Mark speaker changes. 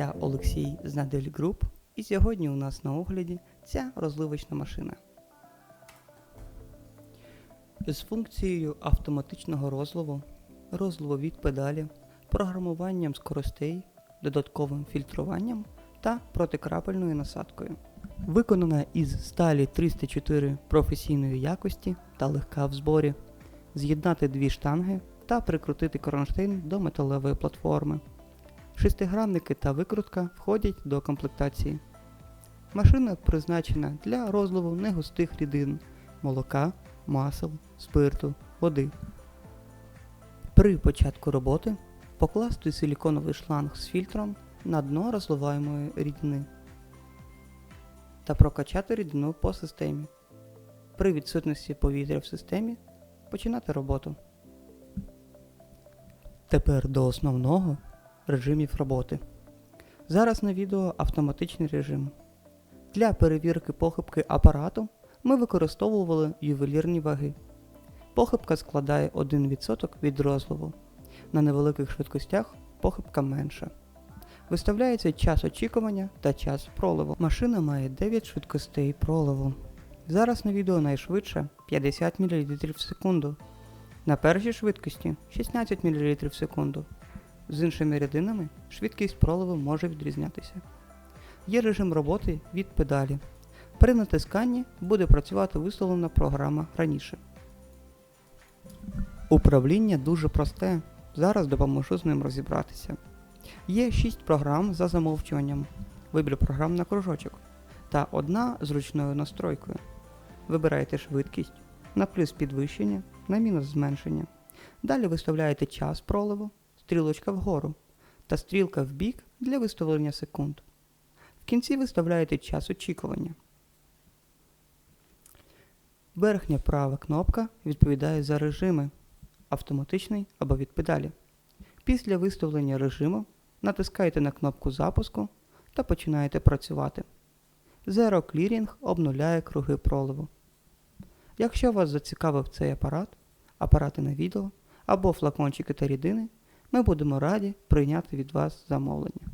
Speaker 1: Я Олексій з Надель Груп, і сьогодні у нас на огляді ця розливочна машина. З функцією автоматичного розливу, розливу від педалі, програмуванням скоростей, додатковим фільтруванням та протикрапельною насадкою. Виконана із сталі 304 професійної якості та легка в зборі. З'єднати дві штанги та прикрутити кронштейн до металевої платформи. Шестигранники та викрутка входять до комплектації. Машина призначена для розливу негустих рідин молока, масел, спирту, води. При початку роботи покласти силіконовий шланг з фільтром на дно розливаємої рідини та прокачати рідину по системі. При відсутності повітря в системі починати роботу. Тепер до основного режимів роботи. Зараз на відео автоматичний режим. Для перевірки похибки апарату ми використовували ювелірні ваги. Похибка складає 1% від розливу. На невеликих швидкостях похибка менша. Виставляється час очікування та час проливу. Машина має 9 швидкостей проливу. Зараз на відео найшвидше 50 мл в секунду. На першій швидкості 16 мл в секунду. З іншими рядинами швидкість проливу може відрізнятися. Є режим роботи від педалі. При натисканні буде працювати виставлена програма раніше. Управління дуже просте. Зараз допоможу з ним розібратися. Є 6 програм за замовчуванням, вибір програм на кружочок та одна з ручною настройкою. Вибираєте швидкість, на плюс підвищення, на мінус зменшення. Далі виставляєте час проливу, стрілочка вгору та стрілка в бік для виставлення секунд. В кінці виставляєте час очікування. Верхня права кнопка відповідає за режими автоматичний або від педалі. Після виставлення режиму натискаєте на кнопку запуску та починаєте працювати. Zero Clearing обнуляє круги проливу. Якщо вас зацікавив цей апарат, апарати на відео або флакончики та рідини, ми будемо раді прийняти від вас замовлення.